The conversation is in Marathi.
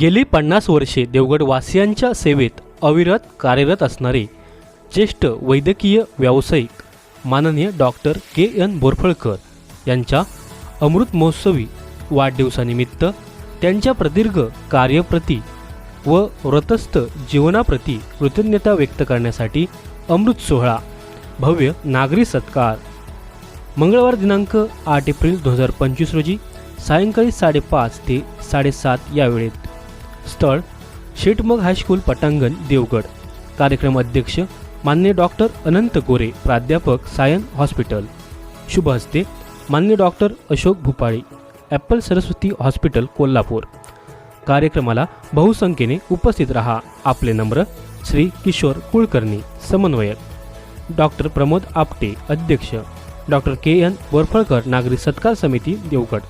गेली पन्नास वर्षे देवगड वासियांच्या सेवेत अविरत कार्यरत असणारे ज्येष्ठ वैद्यकीय व्यावसायिक माननीय डॉक्टर के. एन. बोरफळकर यांच्या अमृत महोत्सवी वाढदिवसानिमित्त त्यांच्या प्रदीर्घ कार्यप्रती व व्रतस्थ जीवनाप्रती कृतज्ञता व्यक्त करण्यासाठी अमृत सोहळा भव्य नागरी सत्कार मंगळवार दिनांक आठ एप्रिल दोन हजार पंचवीस रोजी सायंकाळी साडेपाच ते साडेसात या वेळेत स्थळ शेटमग हायस्कूल पटांगण देवगड. कार्यक्रम अध्यक्ष मान्य डॉक्टर अनंत गोरे प्राध्यापक सायन हॉस्पिटल. शुभ हस्ते मान्य doctor Ashok Bhupali Apple Saraswati hospital Kolhapur. कार्यक्रमाला बहुसंख्येने उपस्थित रहा. आपले नम्र श्री किशोर कुलकर्णी समन्वयक. डॉक्टर प्रमोद आपटे अध्यक्ष. डॉक्टर के एन बोरफळकर नागरी सत्कार समिती देवगड.